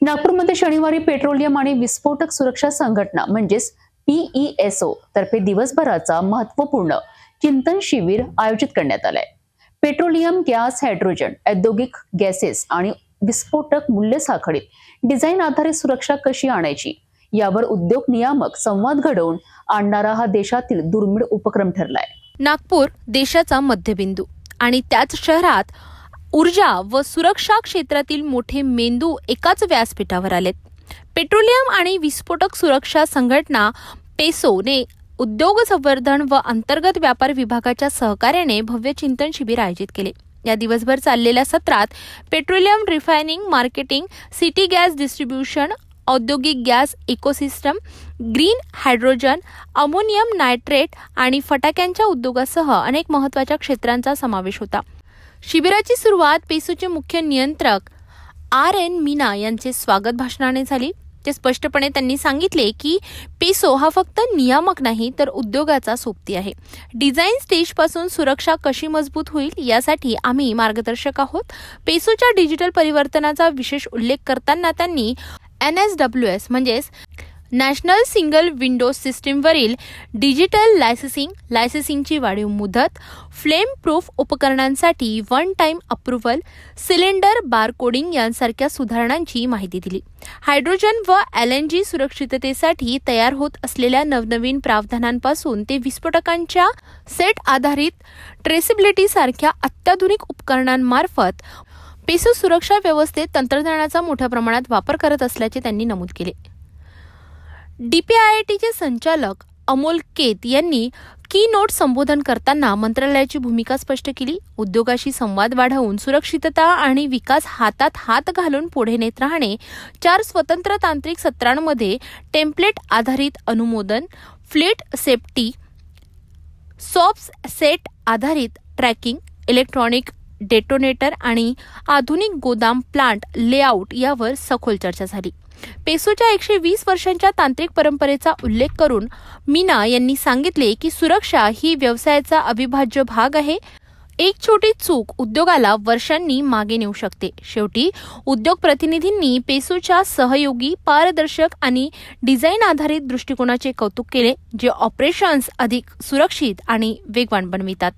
नागपूरमध्ये शनिवारी पेट्रोलियम आणि विस्फोटक सुरक्षा संघटना म्हणजेच पीईएसओ तर्फे दिवसभराचा महत्त्वपूर्ण चिंतन शिबिर आयोजित करण्यात आलंय. पेट्रोलियम गॅस हायड्रोजन औद्योगिक गॅसेस आणि विस्फोटक मूल्य साखळीत डिझाईन आधारित सुरक्षा कशी आणायची यावर उद्योग नियामक संवाद घडवून आणणारा हा देशातील दुर्मिळ उपक्रम ठरलाय. नागपूर देशाचा मध्यबिंदू आणि त्याच शहरात ऊर्जा व सुरक्षा क्षेत्रातील मोठे मेंदू एकाच व्यासपीठावर आलेत. पेट्रोलियम आणि विस्फोटक सुरक्षा संघटना पेसोने उद्योग संवर्धन व अंतर्गत व्यापार विभागाच्या सहकार्याने भव्य चिंतन शिबिर आयोजित केले. या दिवसभर चाललेल्या सत्रात petroleum refining marketing city gas distribution औद्योगिक gas ecosystem green hydrogen ammonium nitrate आणि फटाक्यांच्या उद्योगासह अनेक महत्त्वाच्या क्षेत्रांचा समावेश होता. शिबिराची सुरुवात पेसूचे मुख्य नियंत्रक आर एन मीना यांचे स्वागत भाषणाने झाली. ते स्पष्टपणे त्यांनी सांगितले की पेसो हा फक्त नियामक नाही तर उद्योगाचा सोबती आहे. डिझाईन स्टेजपासून सुरक्षा कशी मजबूत होईल यासाठी आम्ही मार्गदर्शक आहोत. पेसोच्या डिजिटल परिवर्तनाचा विशेष उल्लेख करताना त्यांनी एन एस डब्ल्यू एस म्हणजेच नॅशनल सिंगल विंडो सिस्टीमवरील डिजिटल लायसेसिंग लायसेसिंगची वाढीव मुदत फ्लेम प्रूफ उपकरणांसाठी one time approval cylinder barcoding यांसारख्या सुधारणांची माहिती दिली. हायड्रोजन व एल एन जी सुरक्षिततेसाठी तयार होत असलेल्या नवनवीन प्रावधानांपासून ते विस्फोटकांच्या सेट आधारित ट्रेसिबिलिटीसारख्या अत्याधुनिक उपकरणांमार्फत पेसो सुरक्षा व्यवस्थेत तंत्रज्ञानाचा मोठ्या प्रमाणात वापर करत असल्याचे त्यांनी नमूद केले. डीपीआयआयटीचे संचालक अमोल केत यांनी की नोट संबोधन करताना मंत्रालयाची भूमिका स्पष्ट केली. उद्योगाशी संवाद वाढवून सुरक्षितता आणि विकास हातात हात घालून पुढे नेत राहणे चार स्वतंत्र तांत्रिक सत्रांमध्ये टेम्पलेट आधारित अनुमोदन फ्लेट सेफ्टी सॉप्स सेट आधारित ट्रॅकिंग इलेक्ट्रॉनिक डेटोनेटर आणि आधुनिक गोदाम प्लांट लेआउट यावर सखोल चर्चा झाली. पेसोच्या एकशे वीस वर्षांच्या तांत्रिक परंपरेचा उल्लेख करून मीना यांनी सांगितले की सुरक्षा ही व्यवसायाचा अविभाज्य भाग आहे. एक छोटी चूक उद्योगाला वर्षांनी मागे नेऊ शकते. शेवटी उद्योग प्रतिनिधींनी पेसूच्या सहयोगी पारदर्शक आणि डिझाईन आधारित दृष्टिकोनाचे कौतुक केले जे ऑपरेशन्स अधिक सुरक्षित आणि वेगवान बनवितात.